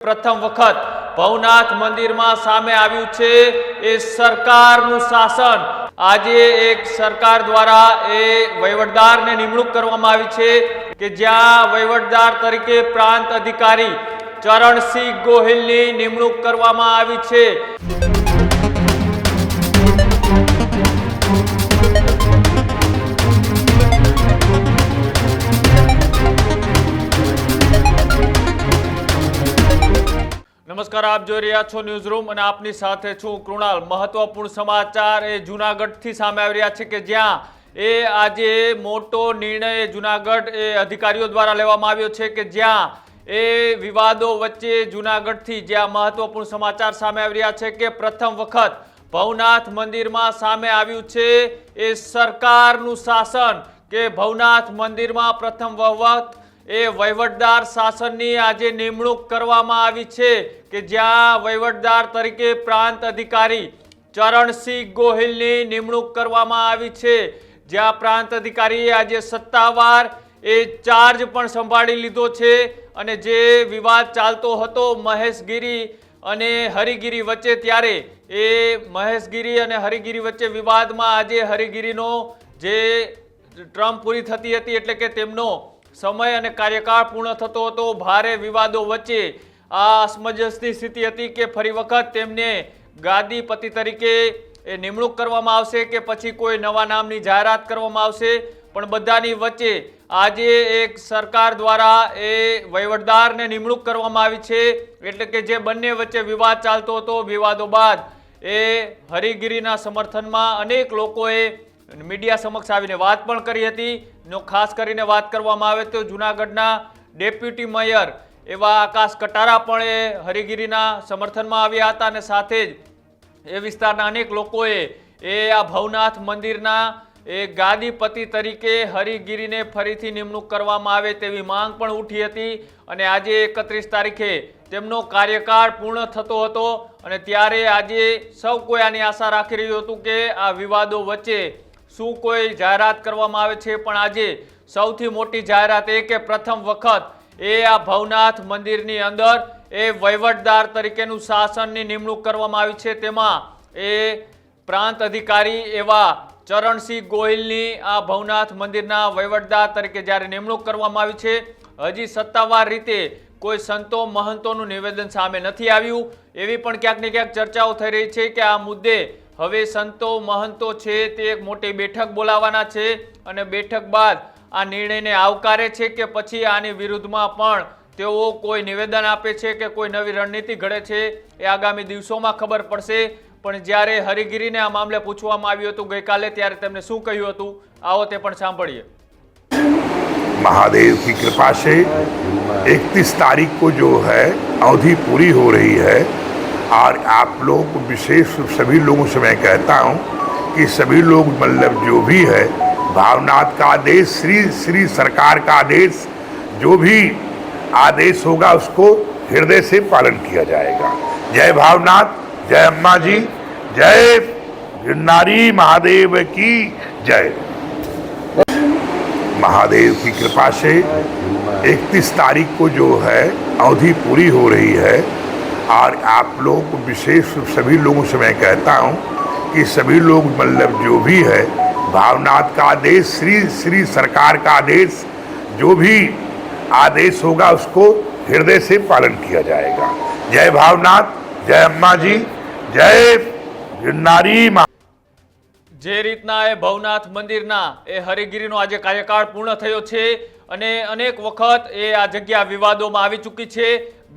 પ્રથમ વખત ભવનાથ મંદિરમાં સામે આવ્યું છે એ સરકારનું શાસન. આજે એક સરકાર દ્વારા એ વહીવટદારને નિમણૂક કરવામાં આવી છે કે જ્યાં વહીવટદાર તરીકે પ્રાંત અધિકારી ચરણસિંહ ગોહિલની નિમણૂક કરવામાં આવી છે. નમસ્કાર, આપ જોઈ રહ્યા છો ન્યૂઝ રૂમ અને આપની સાથે છું કૃણાલ. મહત્વપૂર્ણ સમાચાર એ જુનાગઢથી સામે આવી રહ્યા છે કે જ્યાં એ આજે મોટો નિર્ણય જુનાગઢ એ અધિકારીઓ દ્વારા લેવામાં આવ્યો છે કે જ્યાં એ વિવાદો વચ્ચે જુનાગઢથી જ્યાં મહત્વપૂર્ણ સમાચાર સામે આવી રહ્યા છે કે પ્રથમ વખત ભવનાથ મંદિરમાં સામે આવ્યું છે એ સરકારનું શાસન કે ભવનાથ મંદિરમાં પ્રથમ વખત એ વહીવટદાર શાસનની આજે નિમણૂક કરવામાં આવી છે કે જ્યાં વહીવટદાર તરીકે પ્રાંત અધિકારી ચરણસિંહ ગોહિલની નિમણૂક કરવામાં આવી છે. જ્યાં પ્રાંત અધિકારીએ આજે સત્તાવાર એ ચાર્જ પણ સંભાળી લીધો છે અને જે વિવાદ ચાલતો હતો મહેશગીરી અને હરિગીરી વચ્ચે ત્યારે એ મહેશગીરી અને હરિગીરી વચ્ચે વિવાદમાં આજે હરિગીરીનો જે ટ્રમ્પ પૂરી થતી હતી એટલે કે તેમનો સમય અને કાર્યકાળ પૂર્ણ થતો હતો. ભારે વિવાદો વચ્ચે આ અસમંજસની સ્થિતિ હતી કે ફરી વખત તેમને ગાદીપતિ તરીકે એ નિમણૂક કરવામાં આવશે કે પછી કોઈ નવા નામની જાહેરાત કરવામાં આવશે. પણ બધાની વચ્ચે આજે એક સરકાર દ્વારા એ વહીવટદારને નિમણૂક કરવામાં આવી છે. એટલે કે જે બંને વચ્ચે વિવાદ ચાલતો હતો. વિવાદો બાદ એ હરિગીરીના સમર્થનમાં અનેક લોકોએ મીડિયા સમક્ષ આવીને વાત પણ કરી હતી. નો ખાસ કરીને વાત કરવામાં આવે તો જુનાગઢના ડેપ્યુટી મેયર એવા આકાશ કટારા પણ એ હરિગીરીના સમર્થનમાં આવ્યા હતા અને સાથે જ એ વિસ્તારના અનેક લોકોએ એ આ ભવનાથ મંદિરના એ ગાદીપતિ તરીકે હરિગીરીને ફરીથી નિમણૂક કરવામાં આવે તેવી માંગ પણ ઉઠી હતી અને આજે એકત્રીસ તારીખે તેમનો કાર્યકાળ પૂર્ણ થતો હતો અને ત્યારે આજે સૌ કોઈ આની આશા રાખી રહ્યું હતું કે આ વિવાદો વચ્ચે શું કોઈ જાહેરાત કરવામાં આવે છે? પણ આજે સૌથી મોટી જાહેરાત એ કે પ્રથમ વખત એ આ ભવનાથ મંદિરની અંદર એ વહીવટદાર તરીકેનું શાસનની નિમણૂક કરવામાં આવી છે. તેમાં એ પ્રાંત અધિકારી એવા ચરણસિંહ ગોહિલની આ ભવનાથ મંદિરના વહીવટદાર તરીકે જ્યારે નિમણૂક કરવામાં આવી છે, હજી સત્તાવાર રીતે કોઈ સંતો મહંતોનું નિવેદન સામે નથી આવ્યું. એવી પણ ક્યાંક ને ક્યાંક ચર્ચાઓ થઈ રહી છે કે આ મુદ્દે હવે સંતો મહંતો છે તે એક મોટી બેઠક બોલાવવાના છે અને બેઠક બાદ આ નિર્ણયને આવકારે છે કે પછી આની વિરુદ્ધમાં પણ તેઓ કોઈ નિવેદન આપે છે કે કોઈ નવી રણનીતિ ઘડે છે એ આગામી દિવસોમાં ખબર પડશે પણ જ્યારે હરિગીરીને આ મામલે પૂછવામાં આવ્યું હતું ગઈકાલે ત્યારે તેમણે શું કહ્યું હતું આવો તે પણ सांभळिए महादेव की कृपा से 31 तारीख को जो है अवधि पूरी हो रही है और आप लोग को विशेष सभी लोगों से मैं कहता हूँ कि सभी लोग मतलब जो भी है भावनाथ का आदेश, श्री श्री सरकार का आदेश, जो भी आदेश होगा, उसको हृदय से पालन किया जाएगा। जय भावनाथ जय अम्मा जी, जय गिरनारी महादेव की जय। महादेव की कृपा से 31 तारीख को जो है, अवधि पूरी हो रही है। और आप लोग को विशेष सभी लोगों से मैं कहता हूँ कि सभी लोग मतलब जो भी है भावनाथ का आदेश, श्री श्री सरकार का आदेश, जो भी आदेश होगा, उसको हृदय से पालन किया जाएगा। जय भावनाथ जय अम्मा जी, जय महा જે રીતના એ ભવનાથ મંદિરના એ હરિગીરીનો આજે કાર્યકાળ પૂર્ણ થયો છે અને અનેક વખત એ આ જગ્યા વિવાદોમાં આવી ચૂકી છે.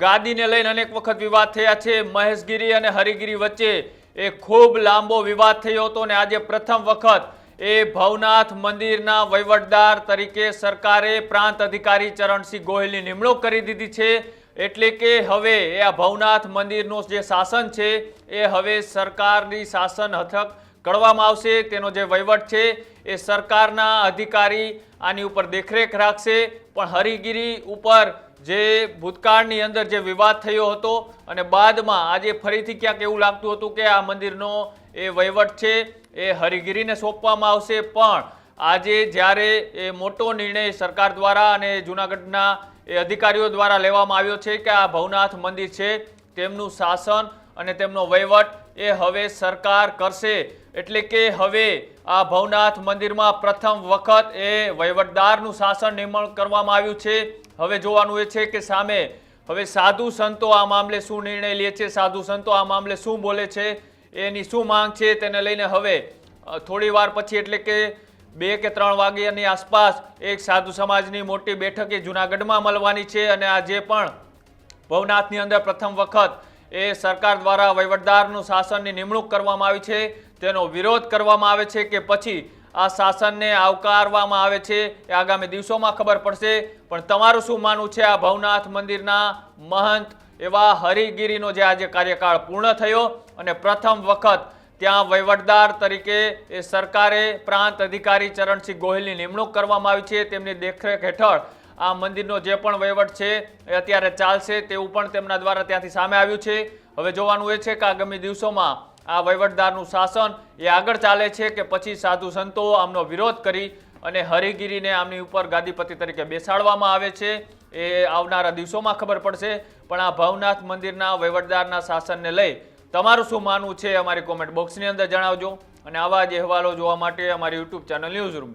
ગાદીને લઈને અનેક વખત વિવાદ થયા છે. મહેશગીરી અને હરિગીરી વચ્ચે એ ખૂબ લાંબો વિવાદ થયો હતો અને આજે પ્રથમ વખત એ ભવનાથ મંદિરના વહીવટદાર તરીકે સરકારે પ્રાંત અધિકારી ચરણસિંહ ગોહિલની નિમણૂક કરી દીધી છે. એટલે કે હવે એ આ ભવનાથ મંદિરનું જે શાસન છે, એ હવે સરકારની શાસન હથક કરવામાં આવશે, તેનો જે વહીવટ છે એ સરકારના અધિકારી આની ઉપર દેખરેખ રાખશે. પણ હરિગીરી ઉપર જે ભૂતકાળની અંદર જે વિવાદ થયો હતો અને બાદમાં આજે ફરીથી ક્યાંક એવું લાગતું હતું કે આ મંદિરનો એ વહીવટ છે એ હરિગીરીને સોંપવામાં આવશે. પણ આજે જ્યારે એ મોટો નિર્ણય સરકાર દ્વારા અને જૂનાગઢના એ અધિકારીઓ દ્વારા લેવામાં આવ્યો છે કે આ ભવનાથ મંદિર છે, તેમનું શાસન અને તેમનો વહીવટ એ હવે સરકાર કરશે. એટલે કે હવે આ ભવનાથ મંદિરમાં પ્રથમ વખત એ વહીવટદારનું શાસન નિર્માણ કરવામાં આવ્યું છે. હવે જોવાનું એ છે કે સામે હવે સાધુ સંતો આ મામલે શું નિર્ણય લે છે, સાધુ સંતો આ મામલે શું બોલે છે, એની શું માંગ છે તેને લઈને હવે થોડી વાર પછી એટલે કે બે કે ત્રણ વાગ્યાની આસપાસ એક સાધુ સમાજની મોટી બેઠક એ જુનાગઢમાં મળવાની છે અને આજે પણ ભવનાથની અંદર પ્રથમ વખત એ સરકાર દ્વારા વહીવટદારનું શાસનની નિમણૂક કરવામાં આવી છે. તેનો વિરોધ કરવામાં આવે છે કે પછી આ શાસનને આવકારવામાં આવે છે એ આગામી દિવસોમાં ખબર પડશે. પણ તમારું શું માનવું છે આ ભવનાથ મંદિરના મહંત એવા હરિગીરીનો જે આજે કાર્યકાળ પૂર્ણ થયો અને પ્રથમ વખત ત્યાં વહીવટદાર તરીકે એ સરકારે પ્રાંત અધિકારી ચરણસિંહ ગોહિલની નિમણૂક કરવામાં આવી છે. તેમની દેખરેખ હેઠળ આ મંદિરનો જે પણ વહીવટ છે એ અત્યારે ચાલશે તેવું પણ તેમના દ્વારા ત્યાંથી સામે આવ્યું છે. હવે જોવાનું એ છે કે આગામી દિવસોમાં આ વહીવટદારનું શાસન એ આગળ ચાલે છે કે પછી સાધુ સંતો આમનો વિરોધ કરી અને હરિગીરીને આમની ઉપર ગાદીપતિ તરીકે બેસાડવામાં આવે છે એ આવનારા દિવસોમાં ખબર પડશે. પણ આ ભવનાથ મંદિરના વહીવટદારના શાસનને લઈ તમારું શું માનવું છે અમારી કોમેન્ટ બોક્સની અંદર જણાવજો. અને આવા જ અહેવાલો જોવા માટે અમારી યુટ્યુબ ચેનલ ન્યૂઝ રૂમ